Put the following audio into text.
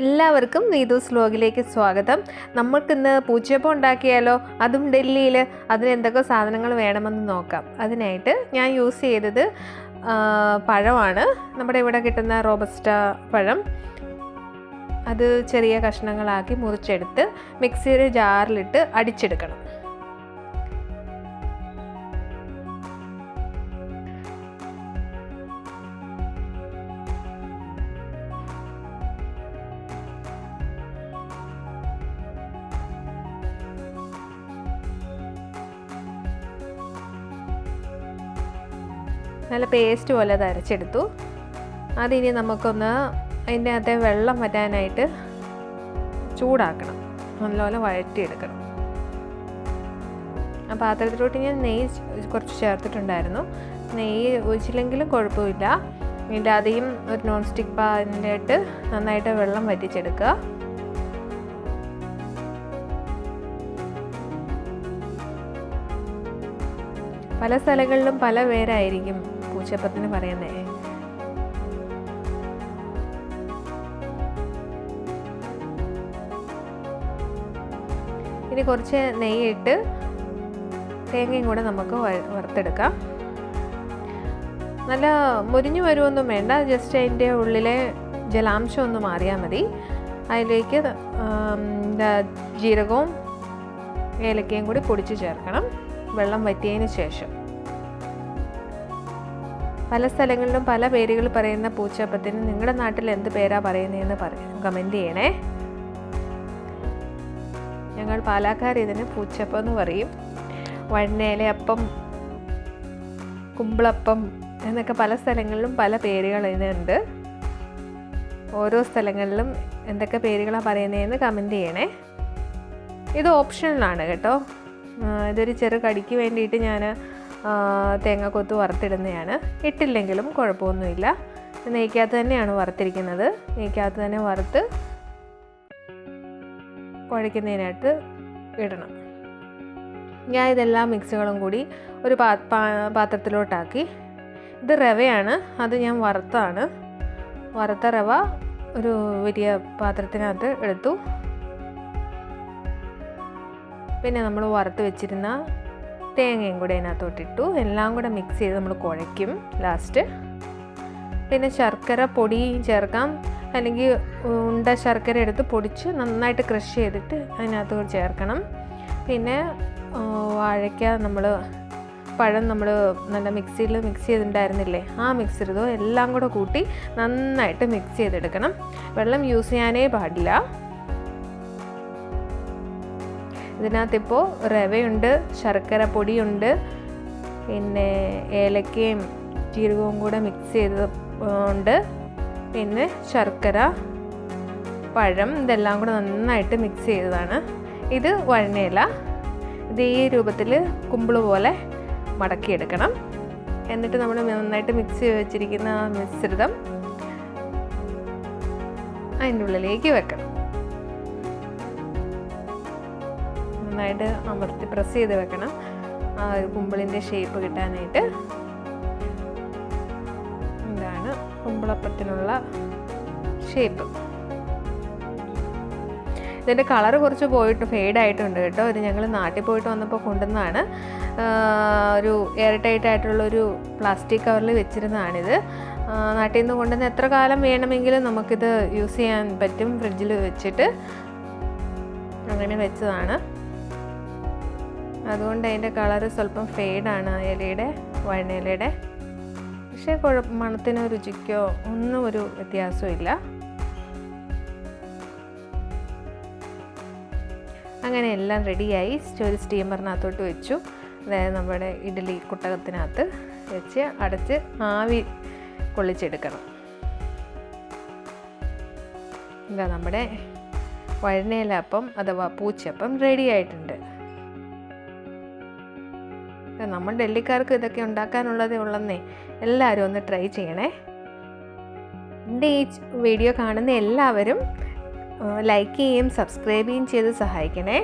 എല്ലാവർക്കും നീതൂസ് വ്ലോഗിലേക്ക് സ്വാഗതം. നമ്മൾക്കിന്ന് പൂച്ചയപ്പം ഉണ്ടാക്കിയാലോ? അതും ഡൽഹിയിൽ അതിന് എന്തൊക്കെ സാധനങ്ങൾ വേണമെന്ന് നോക്കാം. അതിനായിട്ട് ഞാൻ യൂസ് ചെയ്തത് പഴമാണ്. നമ്മുടെ ഇവിടെ കിട്ടുന്ന റോബസ്റ്റ പഴം. അത് ചെറിയ കഷ്ണങ്ങളാക്കി മുറിച്ചെടുത്ത് മിക്സിയുടെ ജാറിലിട്ട് അടിച്ചെടുക്കണം. നല്ല പേസ്റ്റ് പോലെ അത് അരച്ചെടുത്തു. അതിനി നമുക്കൊന്ന് അതിന്റെ അകത്തെ വെള്ളം വറ്റാനായിട്ട് ചൂടാക്കണം. നല്ലപോലെ വഴറ്റിയെടുക്കണം. ആ പാത്രത്തിലോട്ട് ഞാൻ നെയ്യ് കുറച്ച് ചേർത്തിട്ടുണ്ടായിരുന്നു. നെയ്യ് ഒഴിച്ചില്ലെങ്കിലും കുഴപ്പമില്ല. ഇല്ലാതെയും ഒരു നോൺ സ്റ്റിക്ക് പാനിലിട്ട് നന്നായിട്ട് വെള്ളം വറ്റിച്ചെടുക്കുക. പല സ്ഥലങ്ങളിലും പല പേരായിരിക്കും പൂച്ചപ്പത്തിന് പറയുന്നത് ഇനി കുറച്ച് നെയ്യിട്ട് തേങ്ങയും കൂടെ നമുക്ക് വറുത്തെടുക്കാം. നല്ല മുരിഞ്ഞു വരുമൊന്നും വേണ്ട ജസ്റ്റ് അതിന്റെ ഉള്ളിലെ ജലാംശം ഒന്ന് മാറിയാൽ മതി. അതിലേക്ക് ജീരകവും ഏലക്കയും കൂടി പൊടിച്ച് ചേർക്കണം. വെള്ളം വറ്റിയതിന് ശേഷം. പല സ്ഥലങ്ങളിലും പല പേരുകൾ പറയുന്ന പൂച്ചപ്പത്തിന് നിങ്ങളുടെ നാട്ടിൽ എന്ത് പേരാ പറയുന്നതെന്ന് പറയും കമന്റ് ചെയ്യണേ. ഞങ്ങൾ പാലക്കാർ ഇതിന് പൂച്ചപ്പം എന്ന് പറയും. വണ്ണേലയപ്പം കുമ്പിളപ്പം എന്നൊക്കെ പല സ്ഥലങ്ങളിലും പല പേരുകൾ ഇതിനുണ്ട്. ഓരോ സ്ഥലങ്ങളിലും എന്തൊക്കെ പേരുകളാണ് പറയുന്നതെന്ന് കമന്റ് ചെയ്യണേ. ഇത് ഓപ്ഷനിലാണ് കേട്ടോ. ഇതൊരു ചെറു കടിക്ക് വേണ്ടിയിട്ട് ഞാൻ തേങ്ങാക്കൊത്ത് വറുത്തിടുന്നതാണ് ഇട്ടില്ലെങ്കിലും കുഴപ്പമൊന്നുമില്ല. നെയ്ക്കകത്ത് തന്നെയാണ് വറുത്തിരിക്കുന്നത്. നെയ്ക്കകത്ത് തന്നെ വറുത്ത് കുഴയ്ക്കുന്നതിനായിട്ട് ഇടണം. ഞാൻ ഇതെല്ലാം മിക്സുകളും കൂടി ഒരു പാ പാത്രത്തിലോട്ടാക്കി. ഇത് റവയാണ്. അത് ഞാൻ വറുത്താണ്. വറുത്ത റവ ഒരു വലിയ പാത്രത്തിനകത്ത് എടുത്തു. പിന്നെ നമ്മൾ വറുത്ത് വെച്ചിരുന്ന തേങ്ങയും കൂടെ അതിനകത്തോട്ടിട്ടു. എല്ലാം കൂടെ മിക്സ് ചെയ്ത് നമ്മൾ കുഴയ്ക്കും ലാസ്റ്റ് പിന്നെ ശർക്കര പൊടി ചേർക്കാം. അല്ലെങ്കിൽ ഉണ്ട ശർക്കര എടുത്ത് പൊടിച്ച് നന്നായിട്ട് ക്രഷ് ചെയ്തിട്ട് അതിനകത്ത് ചേർക്കണം. പിന്നെ വാഴയ്ക്ക നമ്മൾ പഴം നമ്മൾ നല്ല മിക്സിയിൽ മിക്സ് ചെയ്തിട്ടുണ്ടായിരുന്നില്ലേ? ആ മിക്സ് ചെയ്തോ എല്ലാം കൂടെ കൂട്ടി നന്നായിട്ട് മിക്സ് ചെയ്തെടുക്കണം. വെള്ളം യൂസ് ചെയ്യാനേ പാടില്ല. ഇതിനകത്തിപ്പോൾ റവയുണ്ട് ശർക്കര പൊടിയുണ്ട് പിന്നെ ഏലക്കയും ജീരകവും കൂടെ മിക്സ് ചെയ്ത് ഉണ്ട്. പിന്നെ ശർക്കര പഴം ഇതെല്ലാം കൂടെ നന്നായിട്ട് മിക്സ് ചെയ്തതാണ്. ഇത് വഴനയില ഇത് ഈ രൂപത്തിൽ കുമ്പിൾ പോലെ മടക്കിയെടുക്കണം. എന്നിട്ട് നമ്മൾ നന്നായിട്ട് മിക്സ് ചെയ്ത് വെച്ചിരിക്കുന്ന മിശ്രിതം അതിന്റെ ഉള്ളിലേക്ക് വെക്കണം. നന്നായിട്ട് അമർത്തി പ്രസ് ചെയ്ത് വെക്കണം. ആ ഒരു കുമ്പിളിന്റെ ഷേപ്പ് കിട്ടാനായിട്ട്. ഇതാണ് കുമ്പിളപ്പത്തിനുള്ള ഷേപ്പ് ഇതിന്റെ കളർ കുറച്ച് പോയിട്ട് ഫെയ്ഡ് ആയിട്ടുണ്ട് കേട്ടോ. ഇത് ഞങ്ങൾ നാട്ടിൽ പോയിട്ട് വന്നപ്പോൾ കൊണ്ടുവന്നതാണ്. ഒരു എയർ ടൈറ്റ് ആയിട്ടുള്ളൊരു പ്ലാസ്റ്റിക് കവറിൽ വെച്ചിരുന്നതാണിത്. നാട്ടിൽ നിന്ന് കൊണ്ടുവന്ന് എത്ര കാലം വേണമെങ്കിലും നമുക്കിത് യൂസ് ചെയ്യാൻ പറ്റും ഫ്രിഡ്ജിൽ വെച്ചിട്ട്. അങ്ങനെ വെച്ചതാണ്. അതുകൊണ്ട് അതിന്റെ കളറ് സ്വല്പം ഫെയ്ഡാണ് ആ ഇലയുടെ വഴനയിലയുടെ പക്ഷേ കുഴപ്പം മണത്തിനോ രുചിക്കോ ഒന്നും ഒരു വ്യത്യാസവും ഇല്ല. അങ്ങനെ എല്ലാം റെഡിയായി. ഒരു സ്റ്റീമറിനകത്തോട്ട് വെച്ചു. അതായത് നമ്മുടെ ഇഡ്ഡലി കുട്ടകത്തിനകത്ത് വെച്ച് അടച്ച് ആവി കൊള്ളിച്ചെടുക്കണം. ഇതാ നമ്മുടെ വഴനയിലപ്പം അഥവാ പൂച്ചപ്പം റെഡി ആയിട്ടുണ്ട് ഇത് നമ്മൾ ഡൽഹിക്കാർക്ക് ഇതൊക്കെ ഉണ്ടാക്കാനുള്ളതേ ഉള്ളെന്നേ. എല്ലാവരും ഒന്ന് ട്രൈ ചെയ്യണേ. എന്റെ ഈ വീഡിയോ കാണുന്ന എല്ലാവരും ലൈക്ക് ചെയ്യുകയും സബ്സ്ക്രൈബ് ചെയ്യുകയും ചെയ്ത് സഹായിക്കണേ.